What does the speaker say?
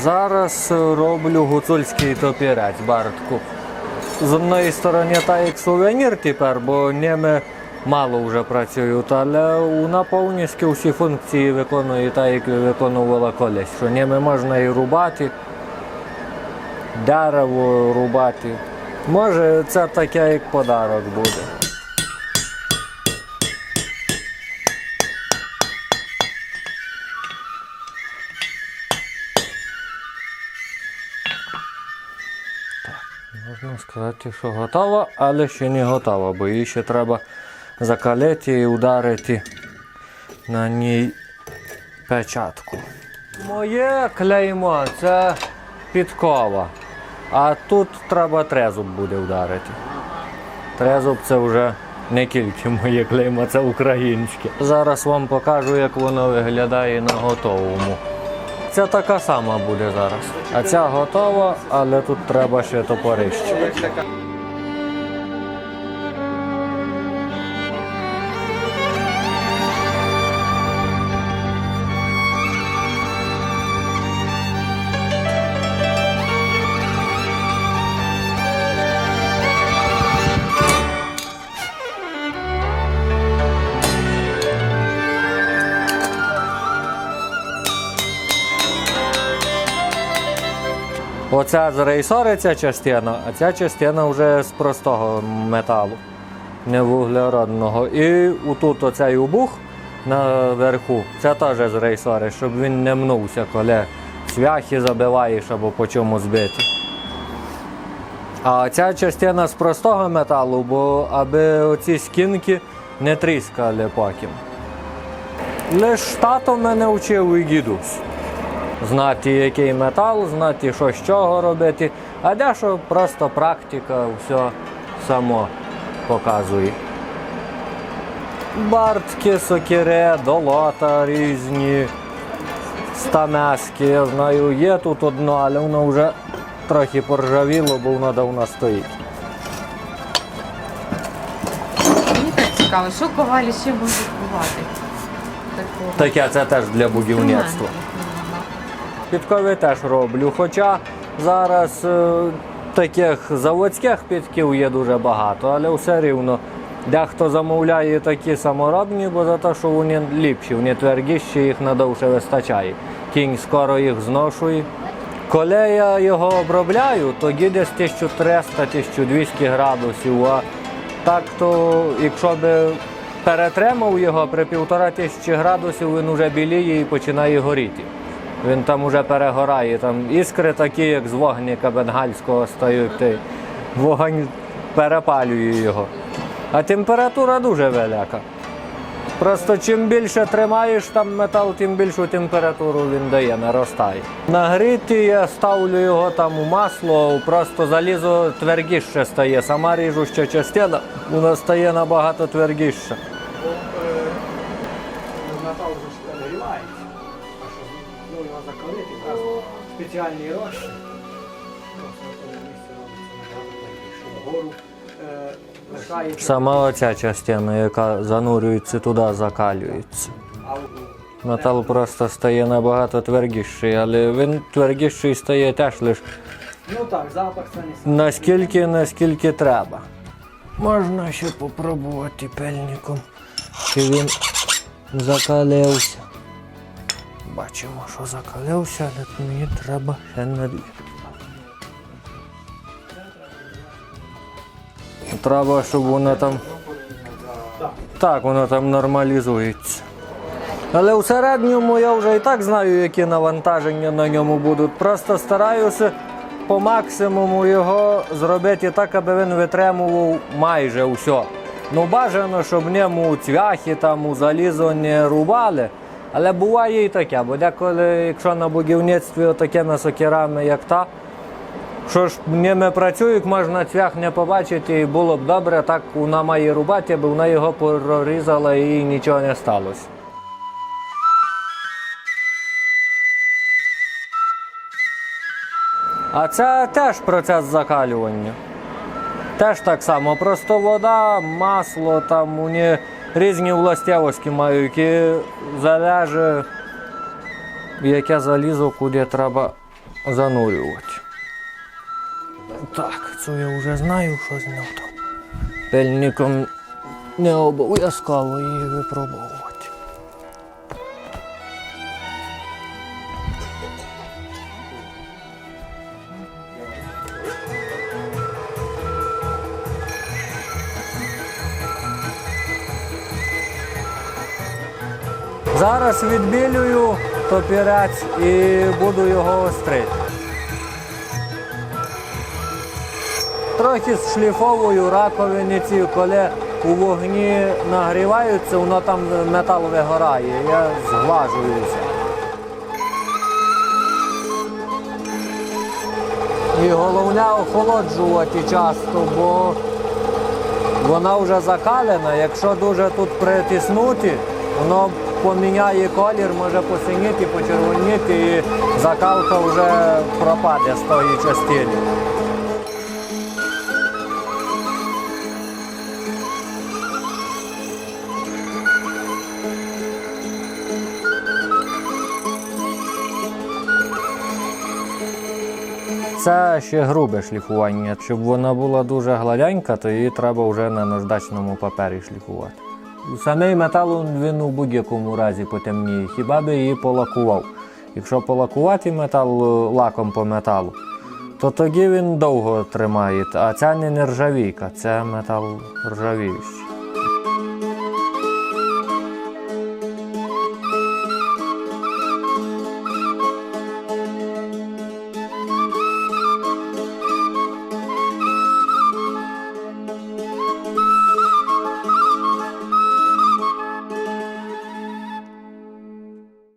Зараз роблю гуцульський топірець бартку. З одної сторони, так як сувенір тепер, бо ними мало вже працюють, але вона повністю всі функції виконує так, як виконувала колись. Що ними можна і рубати, дерево рубати. Може, це таке як подарок буде. Можна сказати, що готова, але ще не готова, бо її ще треба закалити і ударити на ній печатку. Моє клеймо це підкова, а тут треба трезуб буде вдарити. Трезуб це вже не тільки моє клеймо, це українське. Зараз вам покажу, як воно виглядає на готовому. Це така сама буде зараз. А ця готова, але тут треба ще топорище. Оця з рейсори ця частина, а ця частина вже з простого металу, не вуглеродного. І отут оцей обух наверху, це теж з рейсори, щоб він не мнувся, коли цвяхи забиваєш або по чому збити. А ця частина з простого металу, бо аби оці скінки не тріскали потім. Лиш тато мене вчив і дідусь знати, який метал, знати, що з чого робити, а дещо просто практика все само показує. Бартки, сокири, долота різні, стамески, я знаю, є тут одно, але воно вже трохи поржавіло, бо воно давно стоїть. Мені так цікаво, що ковалі ще можуть бувати. Таке це теж для будівництва. Підкови теж роблю. Хоча зараз е, таких заводських підків є дуже багато, але все рівно дехто замовляє такі саморобні, бо за те, що вони ліпші, вони твердіші, їх надовше вистачає. Кінь скоро їх зношує. Коли я його обробляю, то десь 1300-1200 градусів. А так то, якщо би перетримав його при півтора тисячі градусів, він вже біліє і починає горіти. Він там уже перегорає. Там іскри такі, як з вогника бенгальського стають. той Вогонь перепалює його. А температура дуже велика. Просто чим більше тримаєш там метал, тим більшу температуру він дає, наростає. Нагріти я ставлю його там у масло, просто залізо твердіше стає. Сама ріжуща частина вона стає набагато твердіша. Закалити, зразу спеціальний. Вгору е, лишається. Сама оця частина, яка занурюється туди, закалюється. Метал просто стає набагато твердіший, але він твердіший стає теж лише Ну так, запах це не сам. наскільки, наскільки треба. Можна ще попробувати пельником, чи він закалився. Бачимо, що закалився, але мені треба ще налити. Треба, щоб воно там. Так, воно там нормалізується. Але у середньому я вже і так знаю, які навантаження на ньому будуть. Просто стараюся по максимуму його зробити так, аби він витримував майже все. Ну бажано, щоб в ньому цвяхи там у залізо не рубали. Але буває і таке, бо деколи, якщо на будівництві такими сокирами, як та, що ж ними працюють, можна цвях не побачити, і було б добре, так вона має рубати, аби вона його прорізала і нічого не сталося. А це теж процес закалювання. Теж так само, просто вода, масло, там вони різні властивості мають, які залежить, яке залізо, куди треба занурювати. Так, це я вже знаю, що з ним там. Пельником не обов'язково її випробовувати. Зараз відбілюю топірець і буду його острити. Трохи шліфовую раковини ці, коли у вогні нагріваються, воно там метал вигорає. Я зглажуюся. І головне охолоджувати часто, бо вона вже закалена. Якщо дуже тут притиснути, воно поміняє колір, може посиніти, почервоніти і закалка вже пропаде з тої частини. Це ще грубе шліфування. Щоб вона була дуже гладенька, то її треба вже на наждачному папері шліфувати. Самий метал він у будь-якому разі потемніє, хіба би її полакував. Якщо полакувати метал е, лаком по металу, то тоді він довго тримає. А ця не нержавійка, це метал ржавіючий.